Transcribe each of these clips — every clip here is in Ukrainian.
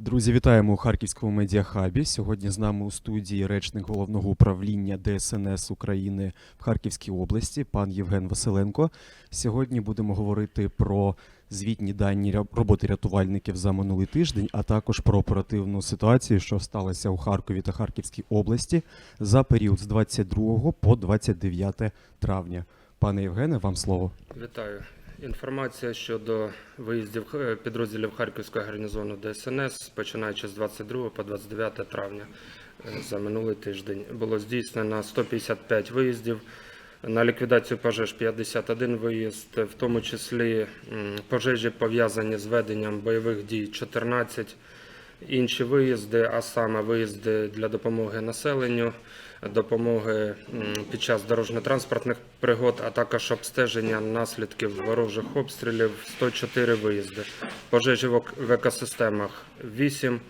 Друзі, вітаємо у Харківському медіахабі. Сьогодні з нами у студії речник головного управління ДСНС України в Харківській області, пан Євген Василенко. Сьогодні будемо говорити про звітні дані роботи рятувальників за минулий тиждень, а також про оперативну ситуацію, що сталася у Харкові та Харківській області за період з 22 по 29 травня. Пане Євгене, вам слово. Вітаю. Інформація щодо виїздів е, підрозділів Харківського гарнізону ДСНС, починаючи з 22 по 29 травня е, за минулий тиждень, було здійснено 155 виїздів. На ліквідацію пожеж 51 виїзд, в тому числі пожежі пов'язані з веденням бойових дій 14, інші виїзди, а саме виїзди для допомоги населенню, допомоги під час дорожньо-транспортних пригод, а також обстеження наслідків ворожих обстрілів 104 виїзди. Пожежі в екосистемах 8.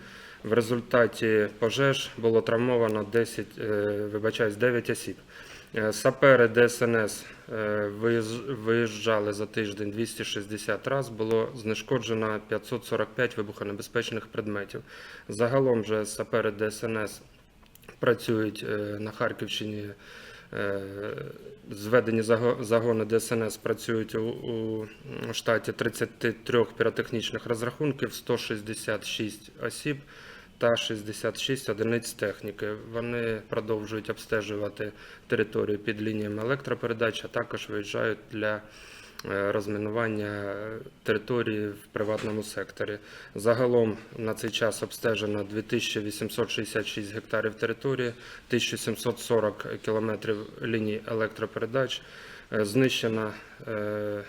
В результаті пожеж було травмовано 10, е, вибачаюсь, 9 осіб. Е, Сапери ДСНС е, виїжджали за тиждень 260 разів, було знешкоджено 545 вибухонебезпечних предметів. Загалом же сапери ДСНС працюють е, на Харківщині. Зведені заго- загони ДСНС працюють у штаті 33 піротехнічних розрахунків, 166 осіб та 66 одиниць техніки. Вони продовжують обстежувати територію під лініями електропередач, а також виїжджають для е, розмінування території в приватному секторі. Загалом на цей час обстежено 2866 гектарів території, 1740 кілометрів ліній електропередач, е, знищено е,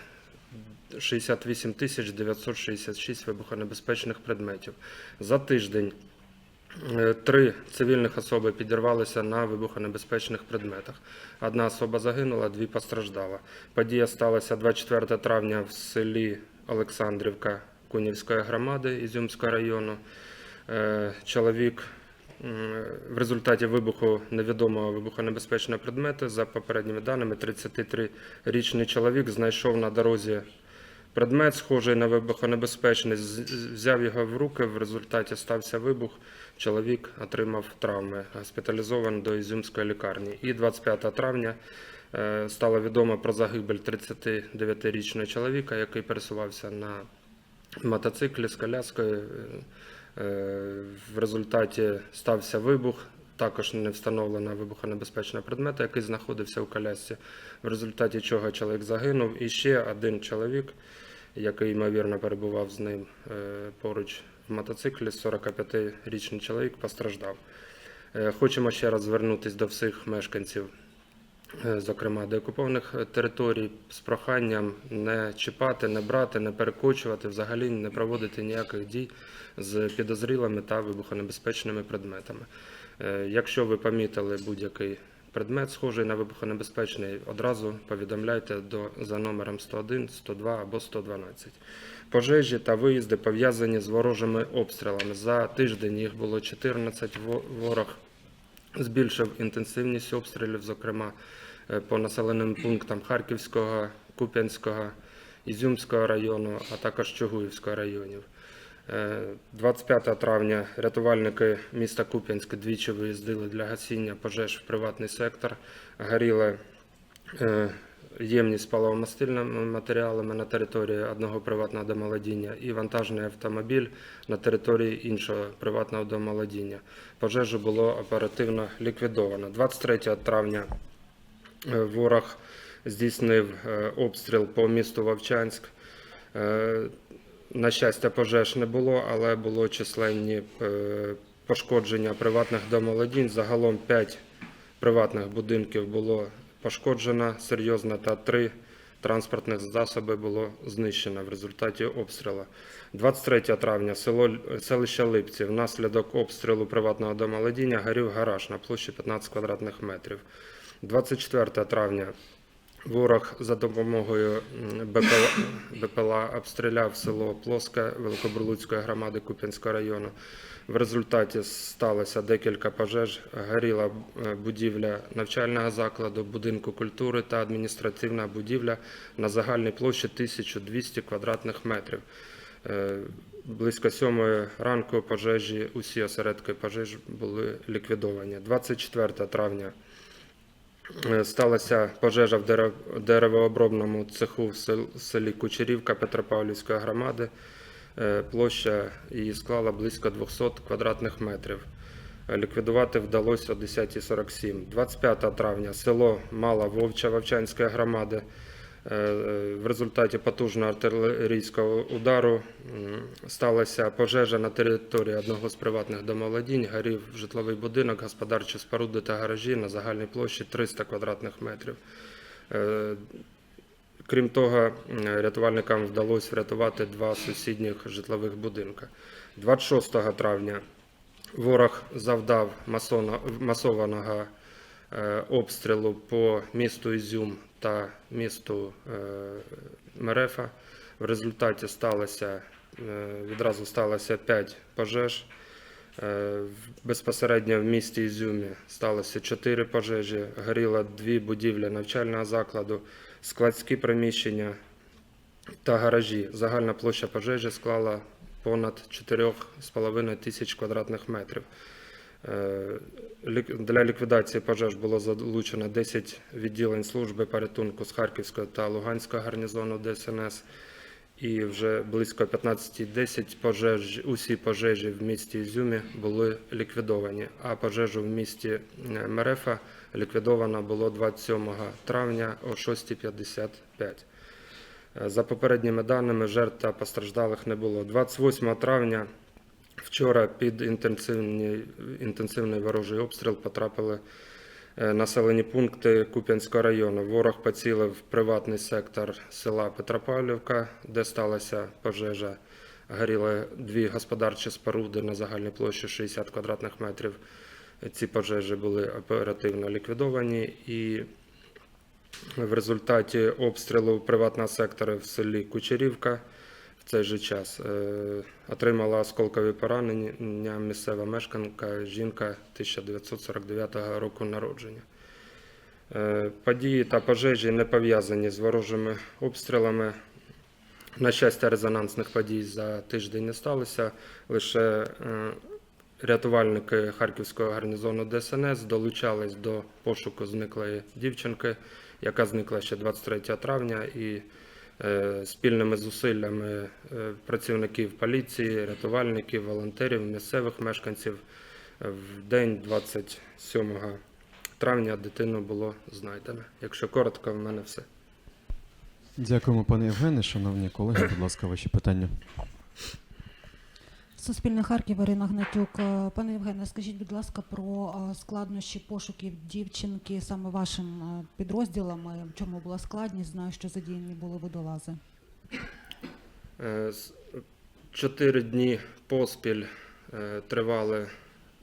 68 тисяч 966 вибухонебезпечних предметів. За тиждень е, три цивільних особи підірвалися на вибухонебезпечних предметах. Одна особа загинула, дві постраждала. Подія сталася 24 травня в селі Олександрівка Кунівської громади Ізюмського району. Е, Чоловік в результаті вибуху невідомого вибухонебезпечного предмету, за попередніми даними, 33-річний чоловік знайшов на дорозі предмет, схожий на вибухонебезпечний, взяв його в руки, в результаті стався вибух, чоловік отримав травми, госпіталізований до Ізюмської лікарні. І 25 травня е, стало відомо про загибель 39-річного чоловіка, який пересувався на мотоциклі з коляскою. Е, е, В результаті стався вибух. Також не встановлено вибухонебезпечного предмета, який знаходився у колясці, в результаті чого чоловік загинув. І ще один чоловік, який ймовірно перебував з ним е, поруч в мотоциклі, 45-річний чоловік постраждав. Е, Хочемо ще раз звернутися до всіх мешканців е, зокрема деокупованих територій, з проханням не чіпати, не брати, не перекочувати, взагалі не проводити ніяких дій з підозрілими та вибухонебезпечними предметами. Якщо ви помітили будь-який предмет, схожий на вибухонебезпечний, одразу повідомляйте до, за номером 101, 102 або 112. Пожежі та виїзди пов'язані з ворожими обстрілами. За тиждень їх було 14 ворог збільшив інтенсивність обстрілів, зокрема е, по населеним пунктам Харківського, Куп'янського, Ізюмського району, а також Чугуївського районів. Е, 25 травня рятувальники міста Куп'янськ двічі виїздили для гасіння пожеж в приватний сектор. Горіла е, ємність з матеріалами на території одного приватного домолодіння і вантажний автомобіль на території іншого приватного домолодіння. Пожежу було оперативно ліквідовано. 23 травня е, ворог здійснив е, обстріл по місту Вовчанськ. На щастя, пожеж не було, але було численні е, пошкодження приватних домолодінь. Загалом 5 приватних будинків було пошкоджено серйозно та 3 транспортних засоби було знищено в результаті обстрілу. 23 травня село, селище Липці внаслідок обстрілу приватного домолодіння горів гараж на площі 15 квадратних метрів. 24 травня Ворог за допомогою БПЛА, БПЛА обстріляв село Плоске Великобурлуцької громади Куп'янського району. В результаті сталося декілька пожеж. Горіла е, будівля навчального закладу, будинку культури та адміністративна будівля на загальній площі 1200 квадратних метрів. Е, Близько сьомої ранку пожежі, усі осередки пожеж були ліквідовані. 24 травня сталася пожежа в деревообробному цеху в селі Кучерівка Петропавлівської громади. Е, Площа її склала близько 200 квадратних метрів. Е, Ліквідувати вдалося о 10.47. 25 травня село Мала Вовча Вовчанської громади. Е, е, В результаті потужного артилерійського удару сталася пожежа на території одного з приватних домоволодінь. Горів житловий будинок, господарчі споруди та гаражі на загальній площі 300 квадратних метрів. Е, Крім того, рятувальникам вдалося врятувати два сусідніх житлових будинка. 26 травня ворог завдав масованого обстрілу по місту Ізюм та місту е, Мерефа. В результаті сталося, е, відразу сталося 5 пожеж. Е, Безпосередньо в місті Ізюмі сталося 4 пожежі, горіло дві будівлі навчального закладу, складські приміщення та гаражі. Загальна площа пожежі склала понад 4,5 тисяч квадратних метрів. Е, Для ліквідації пожеж було залучено 10 відділень служби порятунку з Харківського та Луганського гарнізону ДСНС. І вже близько 15.10 пожеж, усі пожежі в місті Ізюмі були ліквідовані, а пожежу в місті е, Мерефа ліквідовано було 27 травня о 6.55. Е, За попередніми даними, жертв та постраждалих не було. 28 травня вчора під інтенсивний, інтенсивний ворожий обстріл потрапили е, населені пункти Куп'янського району. Ворог поцілив приватний сектор села Петропавлівка, де сталася пожежа. Горіли дві господарчі споруди на загальній площі 60 квадратних метрів. Ці пожежі були оперативно ліквідовані і в результаті обстрілу приватного сектора в селі Кучерівка в цей же час е, отримала осколкові поранення місцева мешканка, жінка 1949 року народження. Е, Події та пожежі не пов'язані з ворожими обстрілами. На щастя, резонансних подій за тиждень не сталося. Лише е, рятувальники Харківського гарнізону ДСНС долучались до пошуку зниклої дівчинки, яка зникла ще 23 травня, і спільними зусиллями е, працівників поліції, рятувальників, волонтерів, місцевих мешканців е, в день 27 травня дитину було знайдено. Якщо коротко, в мене все. Дякуємо, пане Євгене. Шановні колеги, будь ласка, ваші питання. Суспільне Харків, Ірина Гнатюк. Е, Пане Євгене, скажіть, будь ласка, про е, складнощі пошуків дівчинки саме вашим е, підрозділами. В чому була складність? Знаю, що задіяні були водолази. Чотири дні поспіль тривали,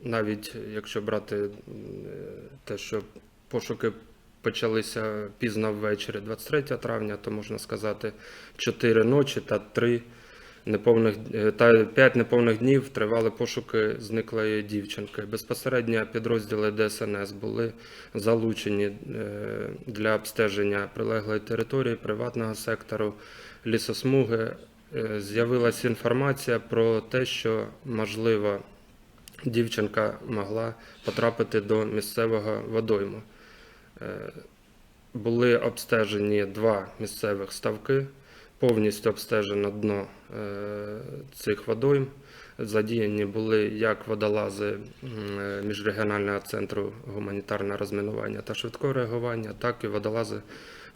навіть якщо брати те, що пошуки почалися пізно ввечері, 23 травня, то можна сказати, 4 ночі та 3 неповних е, та 5 неповних днів тривали пошуки зниклої дівчинки. Безпосередньо підрозділи ДСНС були залучені е, для обстеження прилеглої території, приватного сектору, лісосмуги. Е, З'явилася інформація про те, що можливо дівчинка могла потрапити до місцевого водойму. Були обстежені два місцевих ставки, повністю обстежено дно е, цих водойм. Задіяні були як водолази е, міжрегіонального центру гуманітарного розмінування та швидкого реагування, так і водолази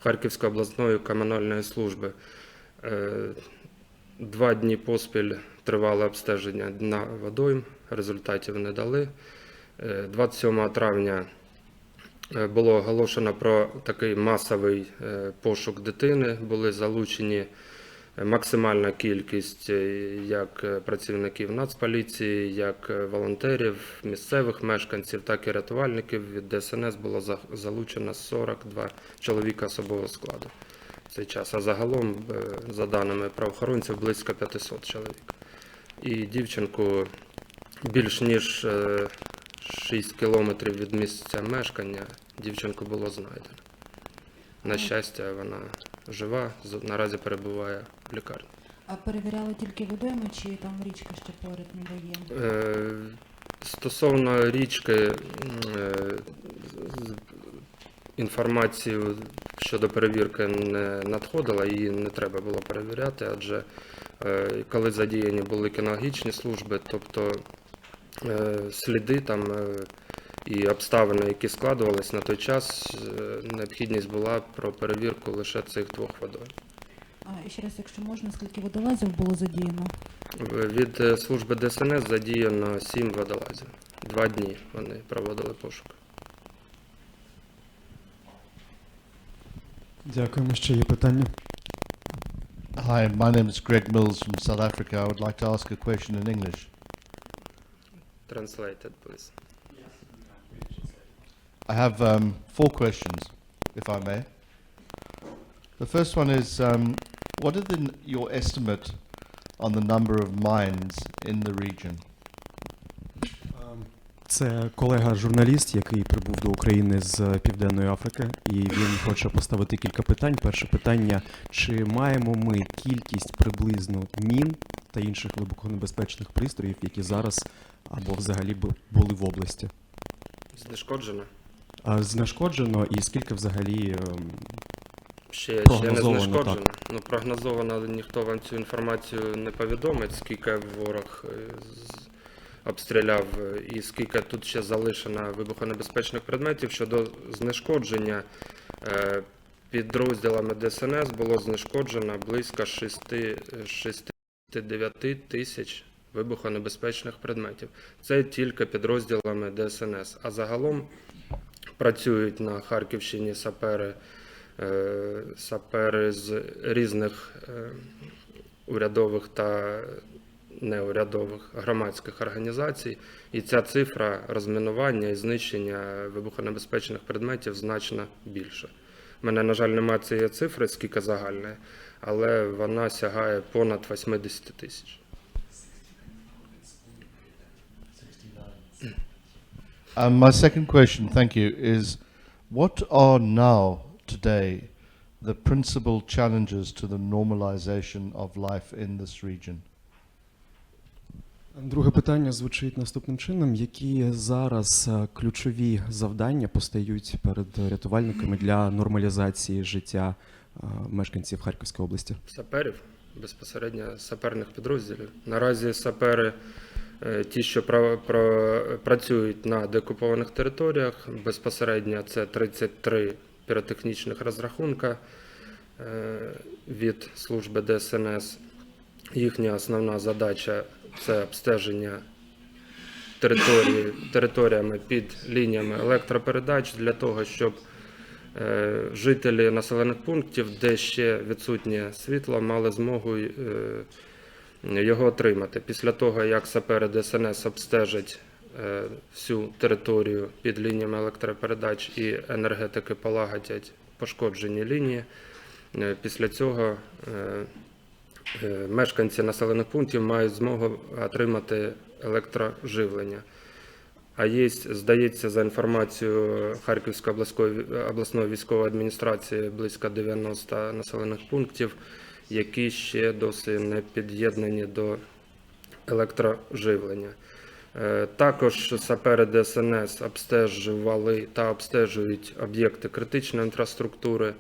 Харківської обласної комунальної служби. Е, Два дні поспіль тривало обстеження дна водойм, результатів не дали. Е, 27 травня було оголошено про такий масовий е, пошук дитини. Були залучені е, максимальна кількість е, як е, працівників Нацполіції, як е, волонтерів, місцевих мешканців, так і рятувальників. Від ДСНС було залучено 42 чоловіка особового складу в цей час. А загалом, е, за даними правоохоронців, близько 500 чоловік. І дівчинку більш ніж е, 6 кілометрів від місця мешкання дівчинку було знайдено. На щастя, вона жива, наразі перебуває в лікарні. А перевіряли тільки водойми, чи там річка ще поряд ніби є? Е, Стосовно річки, е, інформацію щодо перевірки не надходила, її не треба було перевіряти, адже е, коли задіяні були кінологічні служби, тобто сліди там е, і обставини, які складувались на той час, е, необхідність була про перевірку лише цих двох водойм. А ще раз, якщо можна, скільки водолазів було задіяно? Від е, служби ДСНС задіяно сім водолазів. Два дні вони проводили пошук. Дякуємо. Ще є питання. Hi, my name is Greg Mills from South Africa. I would like to ask a question in English. Translated, please. I have um, four questions, if I may. The first one is um, what is the, your estimate on the number of mines in the region? Ем, Це колега-журналіст, який прибув до України з Південної Африки, і він хоче поставити кілька питань. Перше питання: чи маємо ми кількість приблизно мін та інших вибухонебезпечних пристроїв, які зараз або взагалі бу- були в області? Знешкоджено? А знешкоджено і скільки взагалі ем, Ще, ще не знешкоджено. Ну, прогнозовано ніхто вам цю інформацію не повідомить, скільки ворог е, обстріляв е, і скільки тут ще залишено вибухонебезпечних предметів. Щодо знешкодження е, підрозділами ДСНС було знешкоджено близько 6, е, 69 тисяч вибухонебезпечних предметів. Це тільки підрозділами ДСНС. А загалом працюють на Харківщині сапери е, сапери з різних е, урядових та неурядових громадських організацій, і ця цифра розмінування і знищення вибухонебезпечних предметів значно більша. У мене, на жаль, немає цієї цифри, скільки загальної, але вона сягає понад 80 тисяч. Um, my second question, thank you, is what are now, today, the principal challenges to the normalization of life in this region? Друге питання звучить наступним чином: які зараз е, ключові завдання постають перед рятувальниками для нормалізації життя е, мешканців Харківської області? Саперів, безпосередньо саперних підрозділів. Наразі сапери, ті, що пра- пра- працюють на деокупованих територіях, безпосередньо це 33 піротехнічних розрахунка е, від служби ДСНС. Їхня основна задача це обстеження території, територіями під лініями електропередач для того, щоб е, жителі населених пунктів, де ще відсутнє світло, мали змогу е, його отримати. Після того, як сапери ДСНС обстежать е, всю територію під лініями електропередач і енергетики полагодять пошкоджені лінії, е, після цього е, мешканці населених пунктів мають змогу отримати електроживлення. А є, здається, за інформацією Харківської обласної військової адміністрації близько 90 населених пунктів, які ще досі не під'єднані до електроживлення. Е, Також сапери ДСНС обстежували та обстежують об'єкти критичної інфраструктури,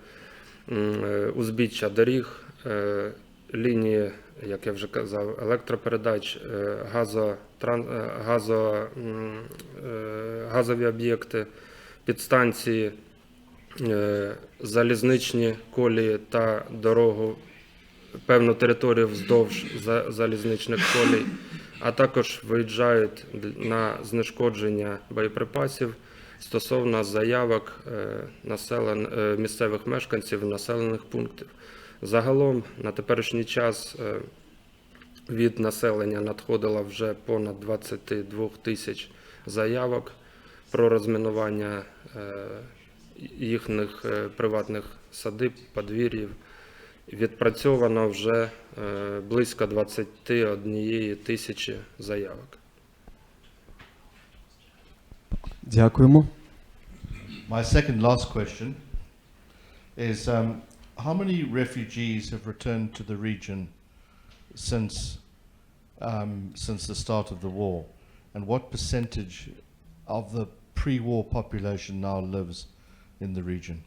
е, узбіччя доріг, е, лінії, як я вже казав, електропередач, газо, газо, газові об'єкти, підстанції, залізничні колії та дорогу, певну територію вздовж залізничних колій, а також виїжджають на знешкодження боєприпасів стосовно заявок е, населен, е, місцевих мешканців населених пунктів. Загалом на теперішній час е, від населення надходило вже понад 22 тисяч заявок про розмінування їхніх приватних садиб, подвір'їв. Відпрацьовано вже е, близько 21 тисячі заявок. Дякуємо. My second last question is um, how many refugees have returned to the region since um, since the start of the war, and what percentage of the pre-war population now lives in the region?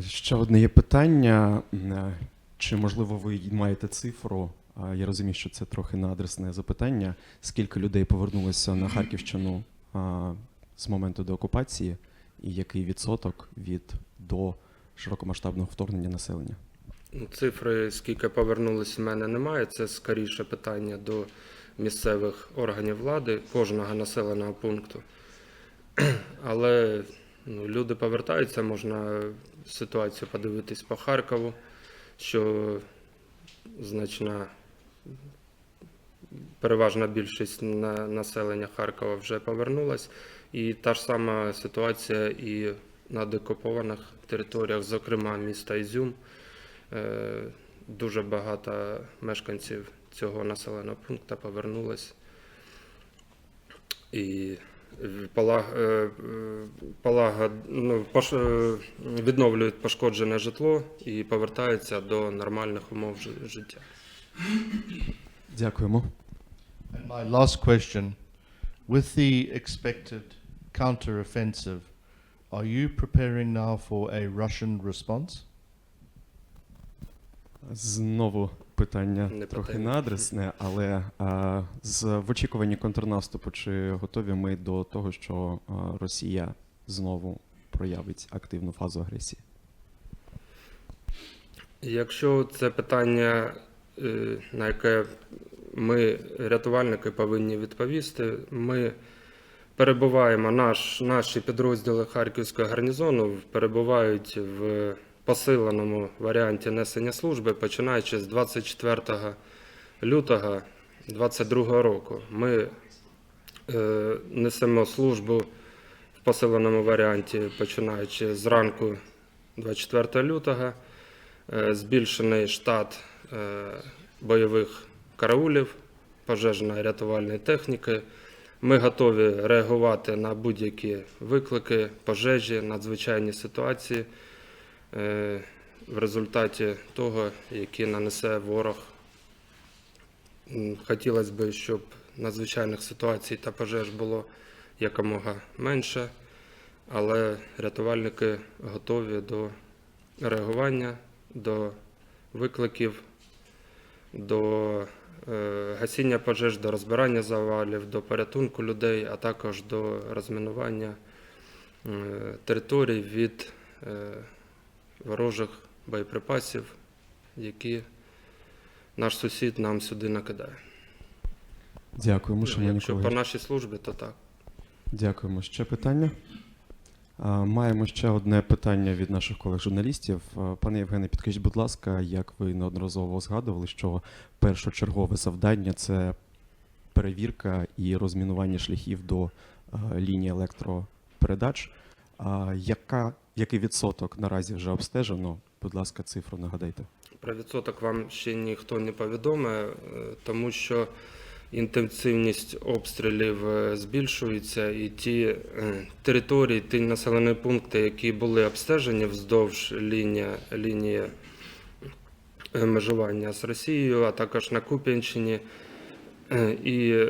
Ще одне є питання. Е, Чи можливо ви маєте цифру? Я розумію, що це трохи на адресне запитання. Скільки людей повернулося на Харківщину з моменту деокупації, і який відсоток від до широкомасштабного вторгнення населення? Ну, Цифри, скільки повернулись, в мене немає. Це скоріше питання до місцевих органів влади, кожного населеного пункту. Але ну, люди повертаються, можна ситуацію подивитись по Харкову, що значна переважна більшість на, населення Харкова вже повернулась. І та ж сама ситуація і на декупованих територіях, зокрема міста Ізюм. Е, Дуже багато мешканців цього населеного пункту повернулись і е, полага, ну, пош, е, відновлюють пошкоджене житло і повертаються до нормальних умов життя. Дякуємо. And my last question: With the expected counter-offensive, are you preparing now for a Russian response? Знову питання Не трохи питання. надресне, але а, з в очікуванні контрнаступу чи готові ми до того, що а, Росія знову проявить активну фазу агресії? Якщо це питання, е, на яке ми, рятувальники, повинні відповісти, ми перебуваємо, наш, наші підрозділи Харківського гарнізону перебувають в посиленому варіанті несення служби, починаючи з 24 лютого 2022 року. Ми е, несемо службу в посиленому варіанті, починаючи з ранку 24 лютого. Е, збільшений штат е, бойових караулів, пожежної рятувальної техніки. Ми готові реагувати на будь-які виклики, пожежі, надзвичайні ситуації в результаті того, які нанесе ворог. Хотілося б, щоб надзвичайних ситуацій та пожеж було якомога менше, але рятувальники готові до реагування до викликів, до е, гасіння пожеж, до розбирання завалів, до порятунку людей, а також до розмінування е, територій від е, ворожих боєприпасів, які наш сусід нам сюди накидає. Дякуємо, шановні Якщо по нашій службі, то так. Дякуємо. Ще питання? Маємо ще одне питання від наших колег-журналістів. Пане Євгене, підкажіть, будь ласка, як ви неодноразово згадували, що першочергове завдання це перевірка і розмінування шляхів до лінії електропередач. Яка, який відсоток наразі вже обстежено? Будь ласка, цифру нагадайте. Про відсоток вам ще ніхто не повідомив, е, тому що інтенсивність обстрілів е, збільшується, і ті е, території, ті населені пункти, які були обстежені вздовж лінії, лінії межування з Росією, а також на Куп'янщині, і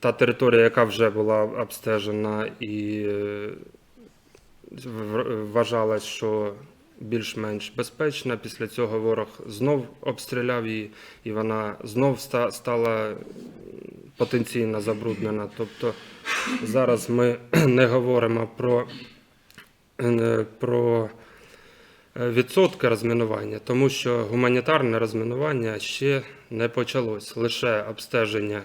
та територія, яка вже була обстежена і вважалось, що більш-менш безпечна. Після цього ворог знов обстріляв її, і вона знов стала потенційно забруднена. Тобто зараз ми не говоримо про, е, про е, відсотки розмінування, тому що гуманітарне розмінування ще не почалось. Лише обстеження,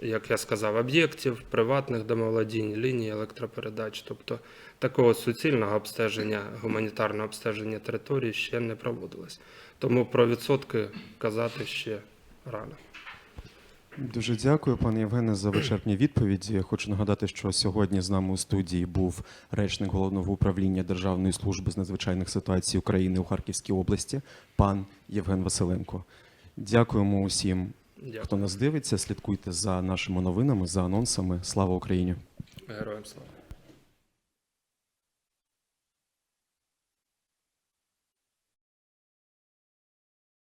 як я сказав, об'єктів, приватних домоволодінь, ліній електропередач. Тобто такого суцільного обстеження, гуманітарного обстеження території ще не проводилось. Тому про відсотки казати ще рано. Дуже дякую, пане Євгене, за вичерпні відповіді. Хочу нагадати, що сьогодні з нами у студії був речник головного управління Державної служби з надзвичайних ситуацій України у Харківській області, пан Євген Василенко. Дякуємо усім, Дякую. хто нас дивиться. Слідкуйте за нашими новинами, за анонсами. Слава Україні! Героям слава.